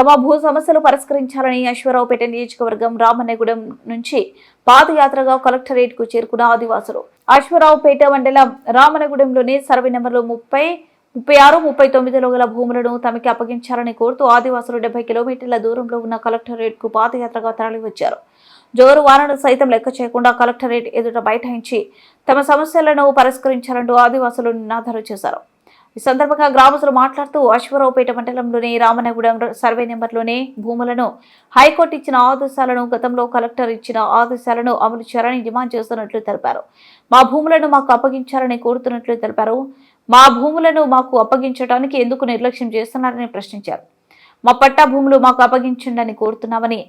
తమ భూ సమస్యలు పరిష్కరించాలని అశ్వరావుపేట నియోజకవర్గం రామన్నగూడెం నుంచి పాదయాత్రగా కలెక్టరేట్కు చేరుకున్న ఆదివాసులు. అశ్వరావుపేట మండలం రామన్నగూడెంలోని సర్వే నెంబర్లు ముప్పై ముప్పై ఆరు ముప్పై తొమ్మిదిలో గల భూములను తమకి అప్పగించాలని కోరుతూ ఆదివాసులు డెబ్బై కిలోమీటర్ల దూరంలో ఉన్న కలెక్టరేట్కు పాదయాత్రగా తరలివచ్చారు. జోరు వానను సైతం లెక్క చేయకుండా కలెక్టరేట్ ఎదుట బైఠాయించి తమ సమస్యలను పరిష్కరించాలంటూ ఆదివాసులు నినాదాలు చేశారు. ఈ సందర్భంగా గ్రామస్తులు మాట్లాడుతూ అశ్వరావుపేట మండలంలోని రామనగూడెం సర్వే నెంబర్లోనే భూములను హైకోర్టు ఇచ్చిన ఆదేశాలను గతంలో కలెక్టర్ ఇచ్చిన ఆదేశాలను అమలు చేయాలని డిమాండ్ చేస్తున్నట్లు తెలిపారు. మా భూములను మాకు అప్పగించాలని కోరుతున్నట్లు తెలిపారు. మా భూములను మాకు అప్పగించడానికి ఎందుకు నిర్లక్ష్యం చేస్తున్నారని ప్రశ్నించారు. మా పట్టా భూములు మాకు అప్పగించండి అని కోరుతున్నామని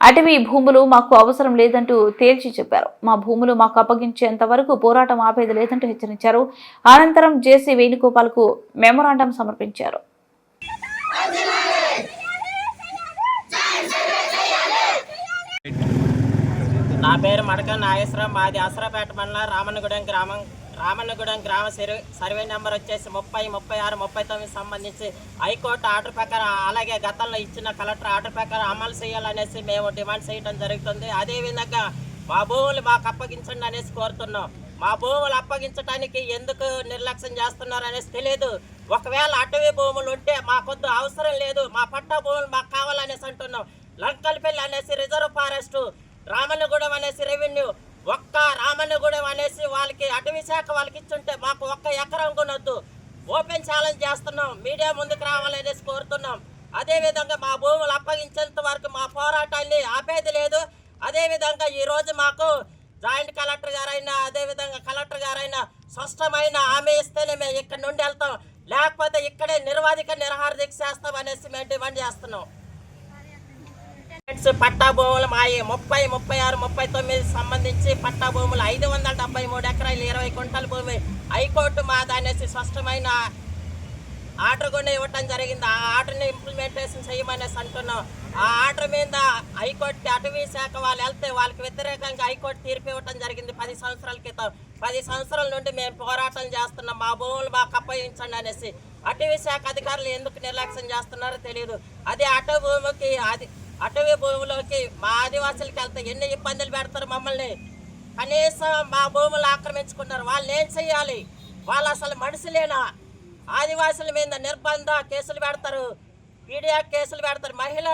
అటవీ భూములు మాకు అవసరం లేదంటూ తేల్చి చెప్పారు. మా భూములు మాకు అప్పగించేంత వరకు పోరాటం ఆపేది లేదంటూ హెచ్చరించారు. అనంతరం జేసీ వేణుగోపాల్కు మెమోరాండం సమర్పించారు. నా పేరు మడక నాగేశ్వరం. మాది అసరాపేట మండలం రామన్నగూడెం గ్రామం. రామన్నగూడెం గ్రామ సర్వే సర్వే నెంబర్ వచ్చేసి ముప్పై ముప్పై ఆరు ముప్పై తొమ్మిది సంబంధించి హైకోర్టు ఆర్డర్ ప్రకారం అలాగే గతంలో ఇచ్చిన కలెక్టర్ ఆర్డర్ ప్రకారం అమలు చేయాలనేసి మేము డిమాండ్ చేయడం జరుగుతుంది. అదేవిధంగా మా భూములు మాకు అప్పగించండి అనేసి కోరుతున్నాం. మా భూములు అప్పగించడానికి ఎందుకు నిర్లక్ష్యం చేస్తున్నారు అనేసి తెలియదు ఒకవేళ అటవీ భూములు ఉంటే మాకొద్దు అవసరం లేదు. మా పట్టా భూములు మాకు కావాలనేసి అంటున్నాం. లంకల్పల్లి అనేసి రిజర్వ్ ఫారెస్ట్ రామన్నగూడెం అనేసి రెవెన్యూ ఒక్క రామన్నగూడెం అనేసి వాళ్ళకి అటవీ శాఖ వాళ్ళకి ఇచ్చుంటే మాకు ఒక్క ఎకరం కొనొద్దు ఓపెన్ ఛాలెంజ్ చేస్తున్నాం. మీడియా ముందుకు రావాలనేసి కోరుతున్నాం. అదేవిధంగా మా భూములు అప్పగించేంత వరకు మా పోరాటాన్ని ఆపేది లేదు. అదేవిధంగా ఈరోజు మాకు జాయింట్ కలెక్టర్ గారైనా అదేవిధంగా కలెక్టర్ గారైనా స్పష్టమైన హామీ ఇస్తేనే మేము ఇక్కడ నుండి వెళ్తాం. లేకపోతే ఇక్కడే నిర్వాధిక నిరహార దీక్ష చేస్తాం అనేసి మేము డిమాండ్ చేస్తున్నాం. పట్టా భూములు మాయి ముప్పై ముప్పై ఆరు ముప్పై తొమ్మిది సంబంధించి పట్టా భూములు ఐదు వందల డెబ్బై మూడు ఎకరాలు ఇరవై కుంటల భూమి. హైకోర్టు మాది అనేసి స్పష్టమైన ఆర్డర్ కూడా ఇవ్వటం జరిగింది. ఆ ఆర్డర్ని ఇంప్లిమెంటేషన్ చేయమనేసి అంటున్నాం. ఆ ఆర్డర్ మీద హైకోర్టు అటవీ శాఖ వాళ్ళు వెళ్తే వాళ్ళకి వ్యతిరేకంగా హైకోర్టు తీర్పు ఇవ్వటం జరిగింది పది సంవత్సరాల క్రితం. పది సంవత్సరాల నుండి మేము పోరాటం చేస్తున్నాం. మా భూములు మాకు అప్పగించండి అనేసి. అటవీ శాఖ అధికారులు ఎందుకు నిర్లక్ష్యం చేస్తున్నారో తెలియదు అదే అటవీ భూమికి అది అటవీ భూమిలోకి మా ఆదివాసులకి వెళ్తే ఎన్ని ఇబ్బందులు పెడతారు మమ్మల్ని? కనీసం మా భూములు ఆక్రమించుకున్నారు. వాళ్ళు ఏం చెయ్యాలి? వాళ్ళు అసలు మనుషులేనా? ఆదివాసుల మీద నిర్బంధ కేసులు పెడతారు. పీడియా కేసులు పెడతారు. మహిళ